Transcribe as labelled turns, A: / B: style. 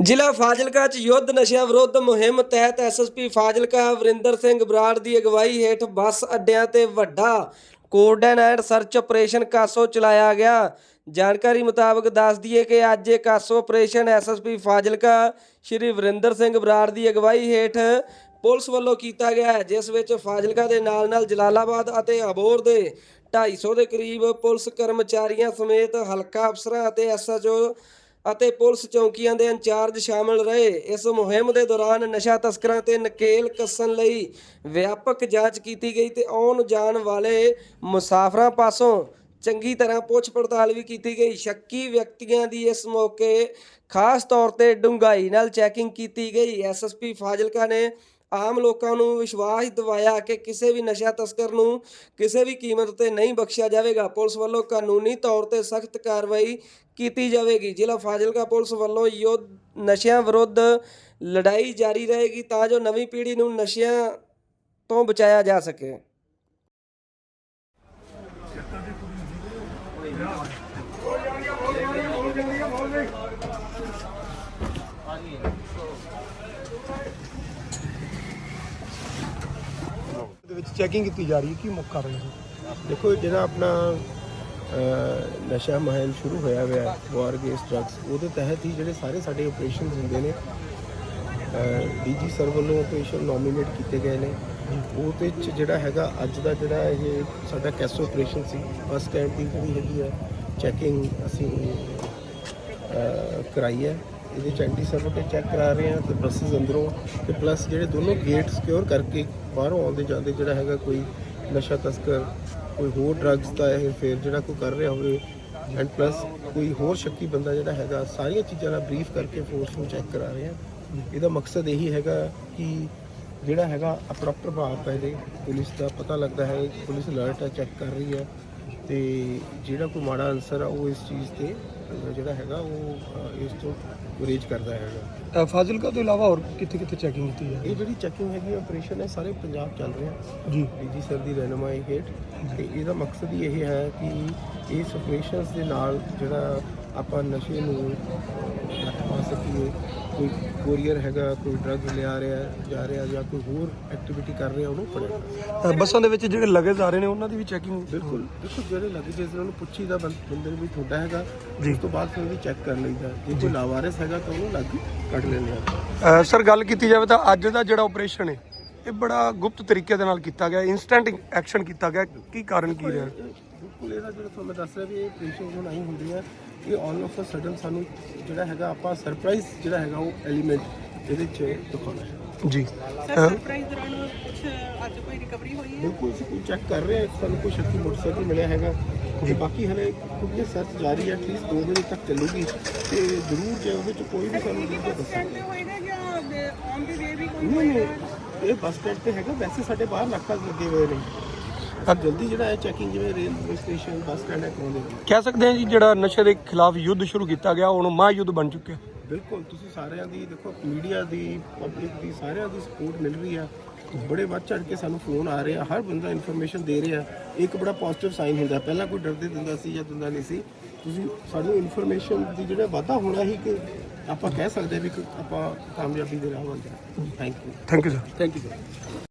A: ਜ਼ਿਲ੍ਹਾ ਫਾਜ਼ਿਲਕਾ 'ਚ ਯੁੱਧ ਨਸ਼ਿਆਂ ਵਿਰੁੱਧ ਮੁਹਿੰਮ ਤਹਿਤ ਐਸਐਸਪੀ ਫਾਜ਼ਿਲਕਾ ਵਰਿੰਦਰ ਸਿੰਘ ਬਰਾੜ ਦੀ ਅਗਵਾਈ ਹੇਠ ਬੱਸ ਅੱਡਿਆਂ ਤੇ ਵੱਡਾ cordon and search operation CASO ਚਲਾਇਆ ਗਿਆ। ਜਾਣਕਾਰੀ ਮੁਤਾਬਕ ਦੱਸ ਦਈਏ ਕਿ ਅੱਜ ਇਹ CASO operation SSP Fazilka Shri Varinder Singh Brar ਦੀ ਅਗਵਾਈ ਹੇਠ ਪੁਲਿਸ ਵੱਲੋਂ ਕੀਤਾ ਗਿਆ ਹੈ, ਜਿਸ ਵਿੱਚ ਫਾਜ਼ਿਲਕਾ ਦੇ ਨਾਲ-ਨਾਲ ਜਲਾਲਾਬਾਦ ਅਤੇ ਅਬੋਰ ਦੇ 250 ਦੇ ਕਰੀਬ ਪੁਲਿਸ ਕਰਮਚਾਰੀਆਂ ਸਮੇਤ ਹਲਕਾ ਅਫਸਰਾਂ ਅਤੇ ਐਸਐਚਓ ਅਤੇ ਪੁਲਿਸ ਚੌਕੀਆਂ ਦੇ ਇੰਚਾਰਜ ਸ਼ਾਮਲ ਰਹੇ। ਇਸ ਮੁਹਿੰਮ ਦੇ ਦੌਰਾਨ ਨਸ਼ਾ ਤਸਕਰਾਂ ਤੇ ਨਕੇਲ ਕੱਸਣ ਲਈ ਵਿਆਪਕ ਜਾਂਚ ਕੀਤੀ ਗਈ ਤੇ ਆਉਣ ਜਾਣ ਵਾਲੇ ਮੁਸਾਫਰਾਂ ਪਾਸੋਂ ਚੰਗੀ ਤਰ੍ਹਾਂ ਪੁੱਛ ਪੜਤਾਲ ਵੀ ਕੀਤੀ ਗਈ। ਸ਼ੱਕੀ ਵਿਅਕਤੀਆਂ ਦੀ ਇਸ ਮੌਕੇ ਖਾਸ ਤੌਰ ਤੇ ਡੂੰਘਾਈ ਨਾਲ ਚੈਕਿੰਗ ਕੀਤੀ ਗਈ। ਐਸਐਸਪੀ ਫਾਜ਼ਿਲਕਾ ਨੇ ਆਮ ਲੋਕਾਂ ਨੂੰ ਵਿਸ਼ਵਾਸ ਦਿਵਾਇਆ ਕਿ ਕਿਸੇ ਵੀ ਨਸ਼ਾ ਤਸਕਰ ਨੂੰ ਕਿਸੇ ਵੀ ਕੀਮਤ ਤੇ ਨਹੀਂ ਬਖਸ਼ਿਆ ਜਾਵੇਗਾ। ਪੁਲਿਸ ਵੱਲੋਂ ਕਾਨੂੰਨੀ ਤੌਰ ਤੇ ਸਖਤ ਕਾਰਵਾਈ ਕੀਤੀ ਜਾਵੇਗੀ। ਜ਼ਿਲ੍ਹਾ ਫਾਜ਼ਿਲਕਾ ਪੁਲਿਸ ਵੱਲੋਂ ਯੁੱਧ ਨਸ਼ਿਆਂ ਵਿਰੁੱਧ ਲੜਾਈ ਜਾਰੀ ਰਹੇਗੀ ਤਾਂ ਜੋ ਨਵੀਂ ਪੀੜ੍ਹੀ ਨੂੰ ਨਸ਼ਿਆਂ ਤੋਂ ਬਚਾਇਆ ਜਾ ਸਕੇ।
B: ਦੇ ਵਿੱਚ ਚੈਕਿੰਗ ਕੀਤੀ ਜਾ ਰਹੀ ਹੈ ਕੀ ਮੁੱਖ ਕਾਰਨ ਹੈ?
C: ਦੇਖੋ ਜਿਹੜਾ ਆਪਣਾ ਅਹ, ਨਸ਼ਾ ਮਹਿਲ ਸ਼ੁਰੂ ਹੋਇਆ ਹੋਇਆ ਵਾਰ ਅਗੇਂਸਟ ਡਰੱਗਸ ਉਹਦੇ ਤਹਿਤ ਹੀ ਜਿਹੜੇ ਸਾਰੇ ਸਾਡੇ ਆਪਰੇਸ਼ਨਸ ਹੁੰਦੇ ਨੇ ਡੀਜੀ ਸਰ ਵੱਲੋਂ ਆਪਰੇਸ਼ਨ ਨੋਮੀਨੇਟ ਕੀਤੇ ਗਏ ਨੇ। ਉਹਦੇ ਚ ਜਿਹੜਾ ਹੈਗਾ ਅੱਜ ਦਾ ਜਿਹੜਾ ਇਹ ਸਾਡਾ ਕੈਸੋ ਆਪਰੇਸ਼ਨ ਸੀ ਬੱਸ ਸਟੈਂਡ ਦੀ ਜਿਹੜੀ ਹੈਗੀ ਹੈ ਚੈਕਿੰਗ ਅਸੀਂ ਅਹ, ਕਰਾਈ ਹੈ। ਇਹਦੇ ਚ ਐਂਟੀ ਸਰਵਿਟੇ ਚੈੱਕ ਕਰਾ ਰਹੇ ਹਾਂ ਤੇ ਬੱਸਸ ਅੰਦਰੋਂ ਤੇ ਪਲੱਸ ਜਿਹੜੇ ਦੋਨੋਂ ਗੇਟ ਸਿਕਿਉਰ ਕਰਕੇ ਬਾਹਰੋਂ ਆਉਂਦੇ ਜਾਂਦੇ ਜਿਹੜਾ ਹੈਗਾ ਕੋਈ ਨਸ਼ਾ ਤਸਕਰ, ਕੋਈ ਹੋਰ ਡਰੱਗਸ ਦਾ ਇਹ ਫੇਰ ਜਿਹੜਾ ਕੋਈ ਕਰ ਰਿਹਾ ਹੋਵੇ ਐਂਡ ਪਲੱਸ ਕੋਈ ਹੋਰ ਸ਼ੱਕੀ ਬੰਦਾ ਜਿਹੜਾ ਹੈਗਾ, ਸਾਰੀਆਂ ਚੀਜ਼ਾਂ ਦਾ ਬਰੀਫ ਕਰਕੇ ਫੋਰਸ ਨੂੰ ਚੈੱਕ ਕਰਾ ਰਹੇ ਹਾਂ। ਇਹਦਾ ਮਕਸਦ ਇਹੀ ਹੈਗਾ ਕਿ ਜਿਹੜਾ ਹੈਗਾ ਆਪਣਾ ਪ੍ਰਭਾਵ ਪੈ ਜੇ। ਪੁਲਿਸ ਦਾ ਪਤਾ ਲੱਗਦਾ ਹੈ, ਪੁਲਿਸ ਅਲਰਟ ਹੈ ਚੈੱਕ ਕਰ ਰਹੀ ਹੈ ਤੇ ਜਿਹੜਾ ਕੋਈ ਮਾੜਾ ਅਨਸਰ ਆ ਉਹ ਇਸ ਚੀਜ਼ ਤੇ ਜਿਹੜਾ ਹੈਗਾ ਉਹ ਇਸ ਤੋਂ ਗੁਰੇਜ ਕਰਦਾ ਹੈਗਾ।
B: ਅ, ਫਾਜ਼ਿਲਕਾ ਤੋਂ ਇਲਾਵਾ ਹੋਰ ਕਿੱਥੇ ਕਿੱਥੇ ਚੈਕਿੰਗ ਕੀਤੀ ਹੈ?
C: ਇਹ ਜਿਹੜੀ ਚੈਕਿੰਗ ਹੈਗੀ ਆਪਰੇਸ਼ਨ ਹੈ ਸਾਰੇ ਪੰਜਾਬ ਚੱਲ ਰਿਹਾ।
B: ਜੀ।
C: ਡੀਜੀ ਸਰ ਦੀ ਰਹਿਨੁਮਾਈ ਹੇਠ। ਤੇ ਇਹਦਾ ਮਕਸਦ ਹੀ ਇਹ ਹੈ ਕਿ ਇਸ ਆਪਰੇਸ਼ਨਸ ਦੇ ਨਾਲ ਜਿਹੜਾ ਆਪਾਂ ਨਸ਼ੇ ਨੂੰ ਨੱਥ ਪਾ ਸਕੀਏ ਕੋਈ ਕੋਰੀਅਰ ਹੈਗਾ ਕੋਈ ਡਰੱਗ ਲਿਆ ਰਿਹਾ ਜਾ ਰਿਹਾ ਜਾਂ ਕੋਈ ਹੋਰ ਐਕਟੀਵਿਟੀ ਕਰ ਰਿਹਾ ਉਹਨੂੰ ਫੜਿਆ
B: ਬੱਸਾਂ ਦੇ ਵਿੱਚ ਜਿਹੜੇ ਲਗੇਜ ਆ ਰਹੇ ਨੇ ਉਹਨਾਂ ਦੀ ਵੀ ਚੈਕਿੰਗ
C: ਬਿਲਕੁਲ। ਦੇਖੋ ਜਿਹੜੇ ਲੱਗੇ ਜਿਸ ਨੂੰ ਪੁੱਛੀਦਾ ਬੰਦੇ ਨੂੰ ਵੀ ਤੁਹਾਡਾ ਹੈਗਾ। ਉਸ ਤੋਂ ਬਾਅਦ ਫਿਰ ਉਹਦੀ ਚੈੱਕ ਕਰ ਲਈਦਾ ਜੇ ਕੋਈ ਲਾਵਾਰਿਸ ਹੈਗਾ ਤਾਂ ਉਹਨੂੰ ਲੱਗ ਕੱਢ ਲੈਂਦੇ ਆ।
B: ਸਰ ਗੱਲ ਕੀਤੀ ਜਾਵੇ ਤਾਂ ਅੱਜ ਦਾ ਜਿਹੜਾ ਆਪਰੇਸ਼ਨ ਹੈ ਇਹ ਬੜਾ ਗੁਪਤ ਤਰੀਕੇ ਦੇ ਨਾਲ ਕੀਤਾ ਗਿਆ ਇਨਸਟੈਂਟ ਐਕਸ਼ਨ ਕੀਤਾ ਗਿਆ। ਕੀ ਕਾਰਨ ਕੀ ਰਿਹਾ?
C: ਬਿਲਕੁਲ ਇਹਦਾ ਜਿਹੜਾ ਤੁਹਾਨੂੰ ਮੈਂ ਦੱਸ ਰਿਹਾ ਵੀ ਇਹ ਪੇਸ਼ੈਂਟ ਨੂੰ ਨਹੀਂ ਹੁੰਦੀ ਹੈ ਇਹ ਆਲ ਆਫ ਅ ਸਡਨ ਸਾਨੂੰ ਜਿਹੜਾ ਹੈਗਾ ਆਪਾਂ ਸਰਪ੍ਰਾਈਜ਼ ਜਿਹੜਾ ਹੈਗਾ ਉਹ ਐਲੀਮੈਂਟ ਇਹਦੇ ਚ ਦਿਖਾਉਣਾ ਹੈ।
B: ਜੀ।
D: ਸਰਪ੍ਰਾਈਜ਼ ਦੌਰਾਨ ਕੁਝ ਅੱਜ ਕੋਈ ਰਿਕਵਰੀ ਹੋਈ ਹੈ?
C: ਬਿਲਕੁਲ ਅਸੀਂ ਕੋਈ ਚੈੱਕ ਕਰ ਰਹੇ ਹਾਂ ਸਾਨੂੰ ਕੋਈ ਸ਼ੱਕੀ ਮੋਟਰਸਾਈਕਲ ਮਿਲਿਆ ਹੈਗਾ। ਤੇ ਬਾਕੀ ਹਲੇ ਕਿਉਂਕਿ ਸਰਚ ਜਾਰੀ ਹੈ ਐਟਲੀਸਟ 2 ਵਜੇ ਤੱਕ ਚੱਲੂਗੀ। ਤੇ ਜ਼ਰੂਰ ਜੇ ਉਹਦੇ ਚ ਕੋਈ ਵੀ ਸਾਨੂੰ
D: ਸਟੈਂਡ ਤੇ ਹੋਏਗਾ ਜਾਂ ਔਨ ਦੀ ਵੇ ਵੀ ਕੋਈ
C: ਨਹੀਂ
D: ਹੋਏਗਾ?
C: ਨਹੀਂ ਇਹ ਬੱਸ ਸਟੈਂਡ ਤੇ ਹੈਗਾ ਵੈਸੇ ਸਾਡੇ ਬਾਹਰ ਨਾਕਾ ਲੱਗੇ ਹੋਏ ਨੇ। ਤਾਂ ਜਲਦੀ ਜਿਹੜਾ ਹੈ ਚੈਕਿੰਗ ਜਿਵੇਂ ਰੇਲਵੇ ਸਟੇਸ਼ਨ ਬੱਸ ਸਟੈਂਡ ਹੈ ਕਰਾਉਂਦੇ ਨੇ
B: ਕਹਿ ਸਕਦੇ ਹਾਂ ਜੀ ਜਿਹੜਾ ਨਸ਼ੇ ਦੇ ਖਿਲਾਫ ਯੁੱਧ ਸ਼ੁਰੂ ਕੀਤਾ ਗਿਆ ਹੁਣ ਮਹਾਯੁੱਧ ਬਣ ਚੁੱਕਿਆ।
C: ਬਿਲਕੁਲ ਤੁਸੀਂ ਸਾਰਿਆਂ ਦੀ ਦੇਖੋ ਮੀਡੀਆ ਦੀ ਪਬਲਿਕ ਦੀ ਸਾਰਿਆਂ ਦੀ ਸਪੋਰਟ ਮਿਲ ਰਹੀ ਆ ਬੜੇ ਵੱਧ ਚੜ ਕੇ ਸਾਨੂੰ ਫੋਨ ਆ ਰਹੇ ਹਰ ਬੰਦਾ ਇਨਫੋਰਮੇਸ਼ਨ ਦੇ ਰਿਹਾ। ਇੱਕ ਬੜਾ ਪੋਜ਼ਿਟਿਵ ਸਾਈਨ ਹੁੰਦਾ ਪਹਿਲਾਂ ਕੋਈ ਡਰਦੇ ਦਿੰਦਾ ਸੀ ਜਾਂ ਦਿੰਦਾ ਨਹੀਂ ਸੀ। ਤੁਸੀਂ ਸਾਨੂੰ ਇਨਫੋਰਮੇਸ਼ਨ ਦੀ ਜਿਹੜਾ ਵਾਧਾ ਹੋਣਾ ਹੀ ਕਿ ਆਪਾਂ ਕਹਿ ਸਕਦੇ ਵੀ ਕਿ ਆਪਾਂ ਕਾਮਯਾਬੀ ਦੇ ਰਾਹ ਵੱਲ ਜਾ thank you
B: thank you sir
C: thank you